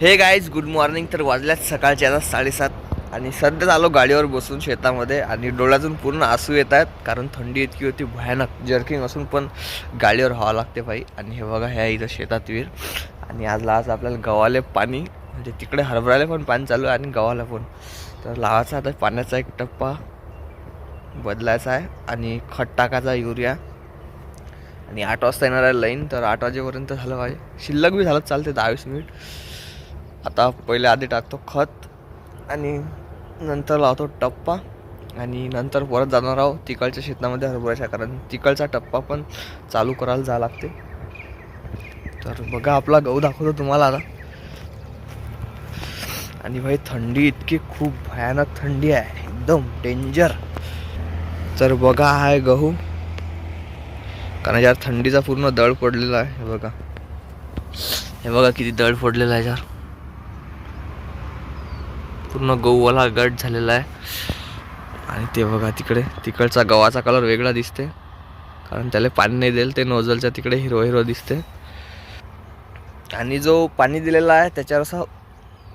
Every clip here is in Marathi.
हे गाईज गुड मॉर्निंग तर वाजल्यात सकाळच्या आता साडेसात आणि सध्या आलो गाडीवर बसून शेतामध्ये आणि डोळ्यातून पूर्ण आसू येत आहेत कारण थंडी इतकी होती भयानक जर्किंग असून पण गाडीवर व्हावं लागते भाई. आणि हे बघा ह्या इथं शेतात विहीर. आणि आज लावायचं आपल्याला गव्हाले पाणी म्हणजे तिकडे हरभऱ्याला पण पाणी चालू आहे आणि गव्हाला पण. तर लावायचा आता पाण्याचा एक टप्पा बदलायचा आहे आणि खत टाकायचा युरिया. आणि आठ वाजता येणार आहे लाईन तर आठ वाजेपर्यंत झालं पाहिजे शिल्लक बी झालं चालते दहा वीस मिनिट. आता पहिले आधी टाकतो खत आणि नंतर लावतो टप्पा. आणि नंतर परत जाणार आहोत तिकडच्या शेतामध्ये हरभऱ्याच्या कारण तिकडचा टप्पा पण चालू करायला जा लागते. तर बघा आपला गहू दाखवतो तुम्हाला आता. आणि भाई थंडी इतकी खूप भयानक थंडी आहे. एकदम डेंजर तर बघा हा आहे गहू. कारण यार थंडीचा पूर्ण दळ पडलेला आहे हे बघा. हे बघा किती दळ पडलेला आहे यार. पूर्ण गहूवाला गट झालेला आहे. आणि ते बघा तिकडे तिकडचा गव्हाचा कलर वेगळा दिसते. कारण त्याला पाणी नाही देईल ते नोझलच्या तिकडे हिरो हिरो दिसते. आणि जो पाणी दिलेला आहे त्याच्यावर असा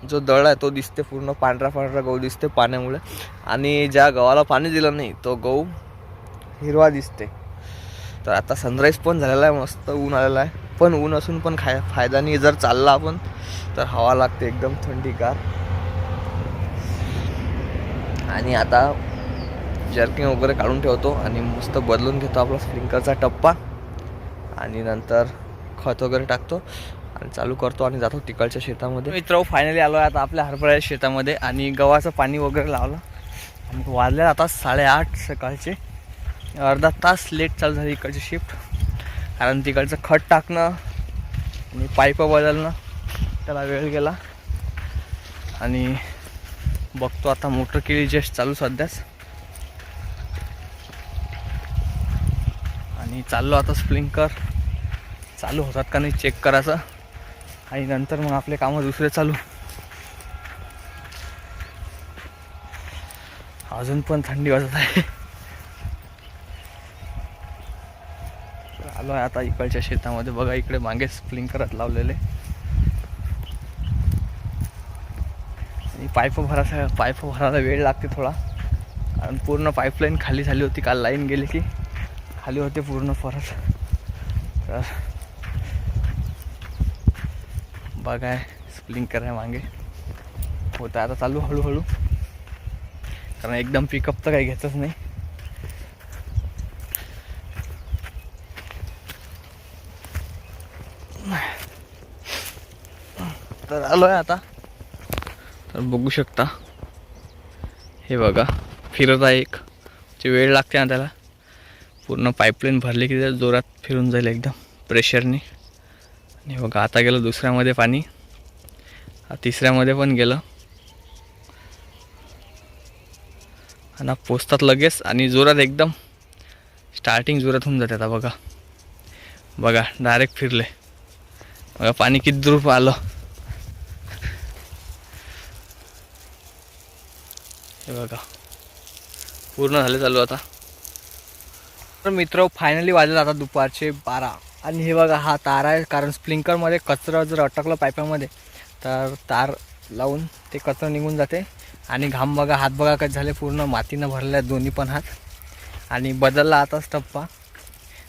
जो दळ आहे तो दिसते पूर्ण. पांढरा पांढरा गहू दिसते पाण्यामुळे. आणि ज्या गव्हाला पाणी दिलं नाही तो गहू हिरवा दिसते. तर आता सनराईज पण झालेला आहे मस्त ऊन आलेला आहे. पण ऊन असून पण खाय फायदा नाही जर चालला आपण तर हवा लागते एकदम थंडीगार. आणि आता जर्किंग वगैरे काढून ठेवतो आणि मस्त बदलून घेतो आपला स्प्रिंकलचा टप्पा. आणि नंतर खत वगैरे टाकतो आणि चालू करतो आणि जातो तिकडच्या शेतामध्ये. मित्र फायनली आलो आहे आता आपल्या हरभऱ्याच्या शेतामध्ये आणि गव्हाचं पाणी वगैरे लावलं. आणि वाजले आता साडेआठ सकाळचे. अर्धा तास लेट चालू झाली इकडची शिफ्ट कारण तिकडचं खत टाकणं आणि पाईप बदलणं त्याला वेळ गेला. आणि बघतो आता मोटर केली जस्ट चालू सध्याच. आणि चाललो आता स्प्लिंकर चालू होतात का नाही चेक करायचं. आणि नंतर मग आपले कामं दुसरे चालू. अजून पण थंडी वाजत आहे. आलो आहे आता इकडच्या शेतामध्ये. बघा इकडे मागे स्प्रिंकरात लावलेले. पाईप भरायचा पाईप भरायला वेळ लागते थोडा. कारण पूर्ण पाईपलाईन खाली झाली होती काल लाईन गेली की. खाली होते पूर्ण परत. तर बघाय स्प्लिंकर आहे मागे. होतं आता चालू हळूहळू. कारण एकदम पिकअप तर काही घेतच नाही तर आलो आहे आता. तर बघू शकता. हे बघा फिरत आहे एक. जे वेळ लागते ना त्याला. पूर्ण पाईपलाईन भरली की ते जोरात फिरून जाईल एकदम प्रेशरने आणि बघा आता गेलं दुसऱ्यामध्ये पाणी. तिसऱ्यामध्ये पण गेलं. आणि पोचतात लगेच आणि जोरात एकदम स्टार्टिंग जोरात होऊन जाते आता बघा. बघा डायरेक्ट फिरले. बघा पाणी किती दूर आलं. हे बघा. पूर्ण झाले चालू आता. तर मित्र फायनली वाजले आता दुपारचे बारा. आणि हे बघा हा तार आहे कारण स्प्लिंकरमध्ये कचरा जर अटकलं पाईपामध्ये तर तार लावून ते कचरा निघून जाते. आणि घाम बघा हात बघा कसे झाले पूर्ण मातीनं भरले आहेत दोन्ही पण हात. आणि बदलला आताच टप्पा.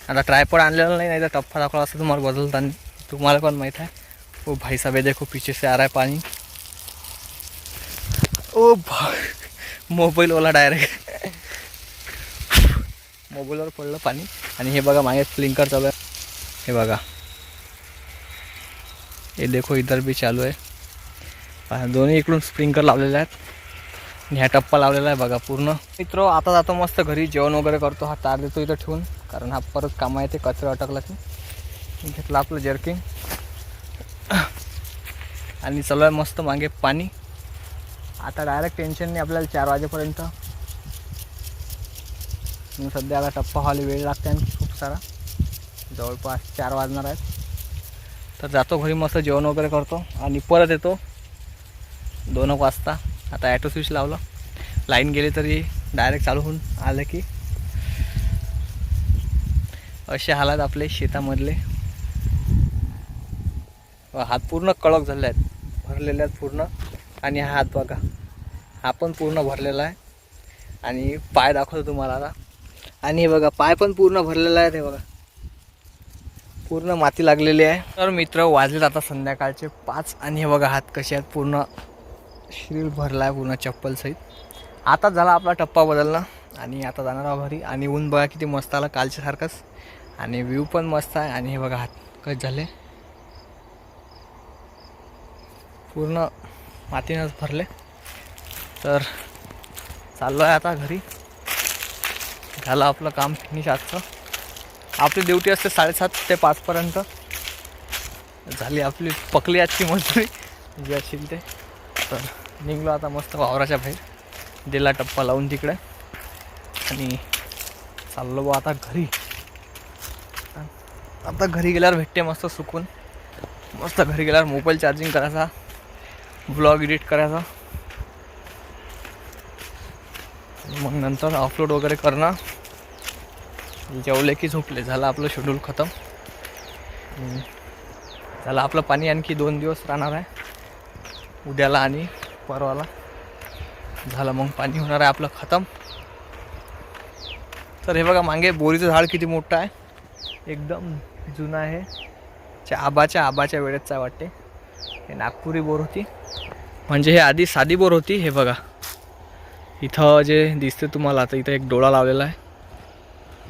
आता ट्रायपॉड आणलेला नाही नाही तर टप्पा दाखवला असं तुम्हाला बदलताना. तुम्हाला पण माहीत आहे. ओ भाई साहेब देखो पीछे से आ रहा है पानी ओ भाई. मोबाईलवाला डायरेक्ट मोबाईलवर पडलं पाणी. आणि हे बघा मागे स्प्लिंकर चालू आहे. हे बघा. हे देखो इधर बी चालू आहे. दोन्ही इकडून स्प्रिंकर लावलेले आहेत. आणि ह्या टप्पा लावलेला आहे बघा पूर्ण. मित्र आता जातो मस्त घरी. जेवण वगैरे करतो. हा तार देतो इथं ठेवून. कारण हा परत कामा येते कचरा अटकला की. घेतलं आपलं जर्किंग आणि चालू आहे मस्त मागे पाणी. आता डायरेक्ट टेन्शन नाही आपल्याला चार वाजेपर्यंत. मग सध्या आता टप्पा व्हायला वेळ लागते आणि खूप सारा. जवळपास चार वाजणार आहेत. तर जातो घरी मस्त जेवण वगैरे करतो आणि परत येतो. दोन एक वाजता. आता ॲटो स्विच लावलं. लाईन गेली तरी डायरेक्ट चालू होऊन आलं की. असे हालात आपले शेतामधले. हात पूर्ण कडक झाले आहेत. भरलेले आहेत पूर्ण. आणि हा हात बघा. हा पण पूर्ण भरलेला आहे. आणि पाय दाखवतो तुम्हाला आता. आणि हे बघा पाय पण पूर्ण भरलेला आहे ते बघा. पूर्ण माती लागलेली आहे. तर मित्र वाजलेत आता संध्याकाळचे पाच आणि हे बघा हात कसे आहेत. पूर्ण शरीर भरला आहे पूर्ण चप्पलसहित आता झाला आपला टप्पा बदलला आणि आता जाणार आहोत घरी. आणि ऊन बघा किती मस्त आला कालच्यासारखंच आणि व्ह्यू पण मस्त आहे. आणि हे बघा हात कसे झाले. पूर्ण मातीनंच भरले. तर चाललो आहे आता घरी. झालं आपलं काम फिनिश आजचं. आपली ड्युटी असते साडेसात ते पाचपर्यंत झाली आपली पकली आजची मजुरी. जे असेल ते. तर निघलो आता मस्त वावराच्या बाहेर. दिला टप्पा लावून तिकडे. आणि चाललो बा आता घरी. आता घरी गेल्यावर भेटते मस्त सुकून. मस्त घरी गेल्यावर मोबाईल चार्जिंग करायचा. ब्लॉग एडिट करायचा. मग नंतर अपलोड वगैरे करणं जेवले की झोपले. झालं आपलं शेड्यूल खतम. झालं आपलं पाणी आणखी दोन दिवस राहणार आहे. उद्याला आणि परवाला. झालं मग पाणी होणार आहे आपलं खतम. तर हे बघा मागे बोरीचं झाड किती मोठं आहे. एकदम जुनं आहे. च्या आबाच्या आबाच्या वेळेतच वाटते. हे नागपुरी बोर होती. म्हणजे हे आधी साधी बोर होती हे बघा. इथं जे दिसते तुम्हाला आता इथं एक डोळा लावलेला आहे.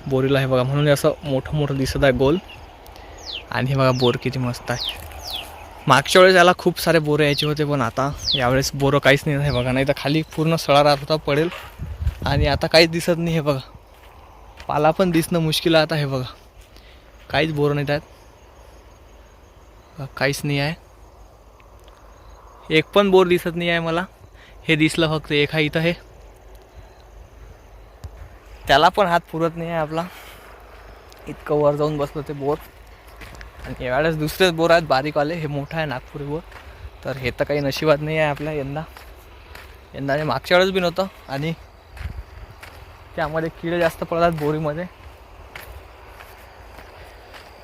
बोरीला हे बघा म्हणून असं मोठं मोठं दिसत आहे गोल. आणि हे बघा बोर किती मस्त आहे. मागच्या वेळेस याला खूप सारे बोरं यायचे होते पण आता यावेळेस बोरं काहीच नाही हे बघा. नाही तर खाली पूर्ण सळा राहत होता पडेल. आणि आता काहीच दिसत नाही हे बघा. पाला पण दिसणं मुश्किल आहे आता हे बघा. काहीच बोरं नाही आहेत काहीच नाही आहे. एक पण बोर दिसत नाही आहे मला. हे दिसलं फक्त एक हा इथं हे त्याला पण हात पुरत नाही आहे आपला. इतकं वर जाऊन बसलं ते बोर. आणि यावेळेस दुसरेच बोर आहेत बारीकवाले हे मोठं आहे नागपुरी बोर. तर हे तर काही नशिबात नाही आहे आपल्या यंदा. यंदा हे मागच्या वेळेस बी नव्हतं. आणि त्यामध्ये किडे जास्त पडतात बोरीमध्ये.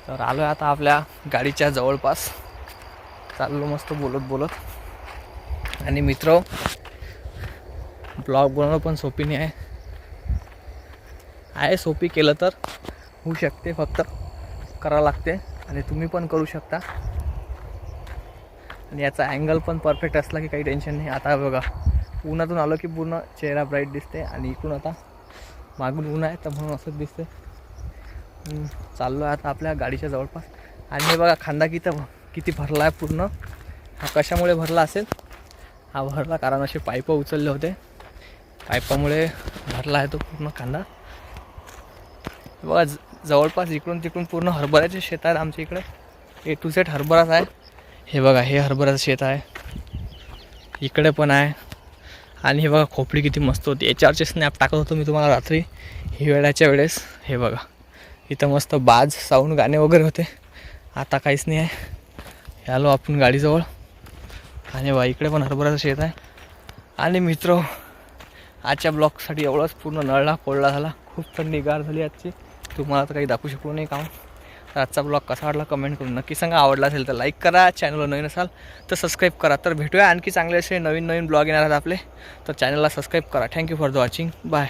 तर आलो आहे आता आपल्या गाडीच्या जवळपास. चाललो मस्त बोलत बोलत. आणि मित्र ब्लॉग बनवणं पण सोपी नाही आहे. आहे सोपी केलं तर होऊ शकते फक्त करावं लागते आणि तुम्ही पण करू शकता. आणि याचा अँगल पण परफेक्ट असला की काही टेन्शन नाही. आता बघा उन्हातून आलो की पूर्ण चेहरा ब्राईट दिसते आणि इकडून आता मागून ऊन आहे तर म्हणून असंच दिसते चाललो आहे आता आपल्या गाडीच्या जवळपास. आणि हे बघा खांदा किती किती भरला आहे पूर्ण. हा कशामुळे भरला असेल. हा भरला कारण असे पाईप उचलले होते. पाईपामुळे भरला आहे तो पूर्ण कांदा. बघा ज- जवळपास इकडून तिकडून पूर्ण हरभऱ्याचे शेत आहेत आमच्या इकडे. ए टू सेट हरभराच आहे. हे बघा हे हरभऱ्याचं शेत आहे. इकडे पण आहे. आणि हे बघा खोपडी किती मस्त होती. याच्यावरचे स्नॅप टाकत होतो मी तुम्हाला रात्री. हिवाळ्याच्या वेळेस. हे बघा. इथं मस्त बाज साऊंड गाणे वगैरे होते. आता काहीच नाही आहे. आलो आपण गाडीजवळ. आणि बा इकडे पण हरभराचं शेत आहे. आणि मित्र आजच्या ब्लॉगसाठी एवढंच पूर्ण नळला कोळला झाला. खूप थंडी गार झाली आजची. तुम्हाला तर काही दाखवू शकलो नाही काम. तर आजचा ब्लॉग कसा वाटला कमेंट करून नक्की सांगा. आवडला असेल तर लाईक करा. चॅनलवर नवीन असाल तर सबस्क्राईब करा. तर भेटूया आणखी चांगले असे नवीन नवीन ब्लॉग येणार आहेत आपले. तर चॅनलला सबस्क्राईब करा. Thank you for the watching bye